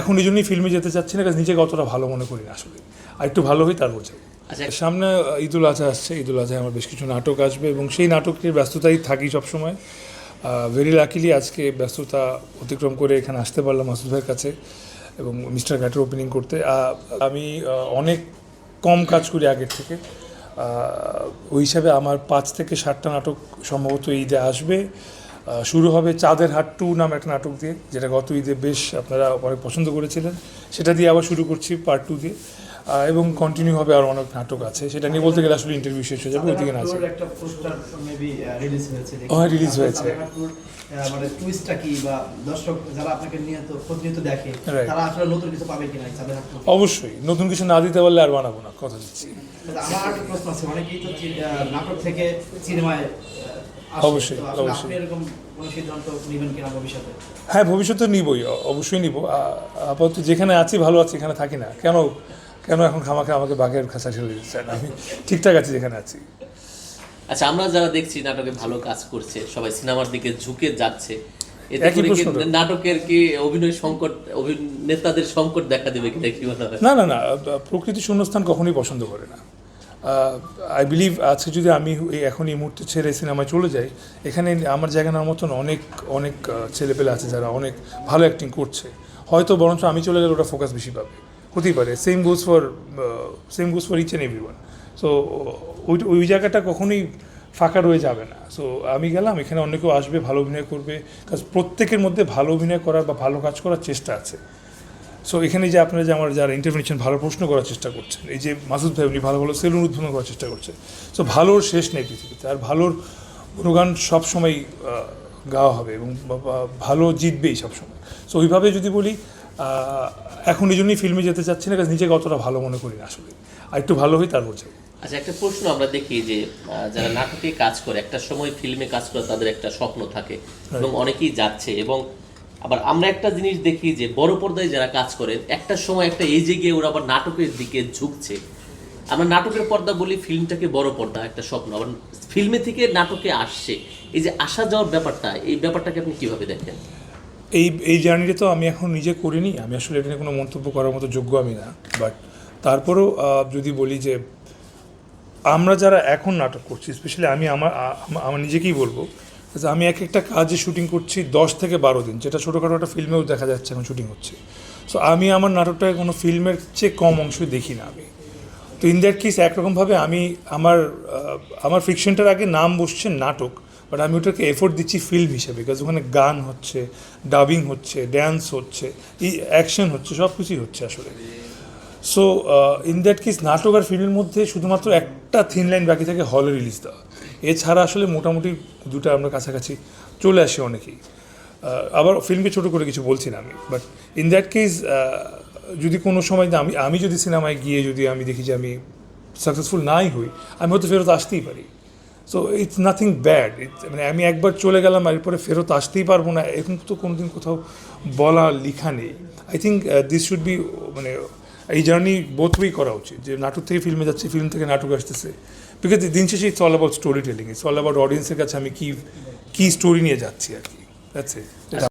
এখন এই জন্যই ফিল্মে যেতে চাচ্ছি না কারণ নিজেকে অতটা ভালো মনে করি না আসলে। আর একটু ভালো হই তারপর যাব। আচ্ছা। সামনে ঈদুল আজহা আসছে ঈদুল আজহায় আমার বেশ কিছু নাটক আসবে এবং সেই নাটকের ব্যস্ততাই থাকি সবসময়। ভেরি লাকিলি আজকে ব্যস্ততা অতিক্রম করে এখানে আসতে পারলাম মাসুদ ভাইয়ের কাছে এবং মিস্টার ঘাটের ওপেনিং করতে। আমি অনেক কম কাজ করি আগের থেকে। ওই হিসাবে আমার পাঁচ থেকে ষাটটা নাটক সম্ভবত ঈদে আসবে। শুরু হবে চাঁদের হাট টু নাম একটা নাটক দিয়ে যেটা গত ঈদে বেশ আপনারা অনেক পছন্দ করেছিলেন। সেটা দিয়ে আবার শুরু করছি পার্ট টু দিয়ে। এবং কন্টিনিউ হবে আর অনেক নাটক আছে। সেটা নিয়ে বলতে গেলে আসলে ইন্টারভিউ শেষ হয়ে যাবে ওইদিকে না আছে মেবি রিলিজ হয়েছে। হ্যাঁ, মানে অবশ্যই নতুন কিছু না দিতে পারলে আর বানাবো না কথা দিচ্ছি। আমার প্রশ্ন আছে অনেকেই তো নাটক থেকে সিনেমায়। অবশ্যই, অবশ্যই। আপনি এরকম কোনো সিদ্ধান্ত নেবেন কিনা ভবিষ্যতে? হ্যাঁ ভবিষ্যতে নিবই অবশ্যই নিব। আপাতত যেখানে আছি ভালো আছি এখানে থাকি না। কেন কেন এখন খামাখা আমাকে বাঘের খাঁচা ছেড়ে দিতে চান আমি ঠিকঠাক আছি যেখানে আছি। আচ্ছা আমরা যারা দেখছি নাটকে ভালো কাজ করছে সবাই সিনেমার দিকে ঝুঁকে যাচ্ছে। নাটকের কি অভিনয় সংকট অভিনেতাদের সংকট দেখা দেবে কিনা কি মনে হয় না না না প্রকৃতি শূন্যস্থান কখনোই পছন্দ করে না। আই বিলিভ আজকে যদি আমি এখন এই মুহূর্তে ছেড়ে সিনেমায় চলে যাই, এখানে আমার জায়গা নেওয়ার মতন অনেক অনেক ছেলেপেলে আছে যারা অনেক ভালো অ্যাক্টিং করছে। হয়তো বরঞ্চ আমি চলে গেলে ওটা ফোকাস বেশি পাবে। হতেই পারে। Same goes for same goes for each and every one so ওই ওই জায়গাটা কখনোই ফাঁকা রয়ে যাবে না। সো আমি গেলাম, এখানে অনেকেও আসবে, ভালো অভিনয় করবে। কাজ প্রত্যেকের মধ্যে ভালো অভিনয় করার বা ভালো কাজ করার চেষ্টা আছে। সো এখানে যে আপনারা যে আমার যারা ইন্টারভেনশন ভালো প্রশ্ন করার চেষ্টা করছেন এই যে মাসুদ ভাই উনি ভালো ভালো সেলুন উদ্ভাবন করার চেষ্টা করছে সো ভালোর শেষ নেই পৃথিবীতে। আর ভালোর গুণগান সবসময় গাওয়া হবে এবং ভালো জিতবেই সবসময়। সো ওইভাবে যদি বলি এখন এই জন্যই ফিল্মে যেতে চাচ্ছি না কারণ নিজেকে অতটা ভালো মনে করি না আসলে। আর একটু ভালো হই তারপর যাব। আচ্ছা একটা প্রশ্ন আমরা দেখি যে যারা নাটকে কাজ করে একটা সময় ফিল্মে কাজ করে তাদের একটা স্বপ্ন থাকে এবং অনেকেই যাচ্ছে এবং আবার আমরা একটা জিনিস দেখি যে বড় পর্দায় যারা কাজ করে, একটা সময় একটা এজে গিয়ে ওরা আবার নাটকের দিকে ঝুঁকছে। আমরা নাটকের পর্দা বলি ফিল্মটাকে বড় পর্দা, একটা স্বপ্ন। আবার ফিল্মে থেকে নাটকে আসছে। এই যে আসা যাওয়ার ব্যাপারটা, এই ব্যাপারটাকে আপনি কীভাবে দেখেন? এই এই জার্নিটা তো আমি এখন নিজে করিনি। আমি আসলে এটা কোনো মন্তব্য করার মতো যোগ্য আমি না। বাট তারপরেও যদি বলি যে আমরা যারা এখন নাটক করছি স্পেশালি আমি, আমার আমার নিজেকেই বলব যে আমি এক একটা কাজে শুটিং করছি দশ থেকে বারো দিন, যেটা ছোটোখাটো একটা ফিল্মেও দেখা যাচ্ছে এখন শুটিং হচ্ছে। সো আমি আমার নাটকটাকে কোনো ফিল্মের চেয়ে কম অংশ দেখি না আমি। তো ইন দ্যাট কেস একরকমভাবে আমি আমার আমার ফিকশনটার আগে নাম বসছে নাটক বাট আমি ওটাকে এফোর্ট দিচ্ছি ফিল্ম হিসেবে বিকজ ওখানে গান হচ্ছে ডাবিং হচ্ছে ড্যান্স হচ্ছে, এই অ্যাকশন হচ্ছে সব কিছুই হচ্ছে আসলে। সো ইন দ্যাট কেস নাটক আর ফিল্মের মধ্যে শুধুমাত্র একটা থিন লাইন বাকি থাকে হলে রিলিজ দেওয়া। এছাড়া আসলে মোটামুটি দুটো আমরা কাছাকাছি চলে আসি অনেকেই। আবার ফিল্মকে ছোটো করে কিছু বলছি না আমি বাট ইন দ্যাট কেস যদি কোনো সময় আমি আমি যদি সিনেমায় গিয়ে যদি আমি দেখি যে আমি সাকসেসফুল নাই হই, আমি হয়তো ফেরত আসতেই পারি। সো ইটস নাথিং ব্যাড মানে আমি একবার চলে গেলাম, আর এরপরে ফেরত আসতেই পারব না, এরকম তো কোনোদিন কোথাও বলা লেখা নেই। I think this should be মানে এই জার্নি বোথ ওয়েই করা উচিত, যে নাটক থেকে ফিল্মে যাচ্ছে ফিল্ম থেকে নাটক আসতেছে। বিকজ দিন শেষে it's all about story telling it's all about অডিয়েন্সের কাছে আমি কী কী স্টোরি নিয়ে যাচ্ছি আর কি। That's it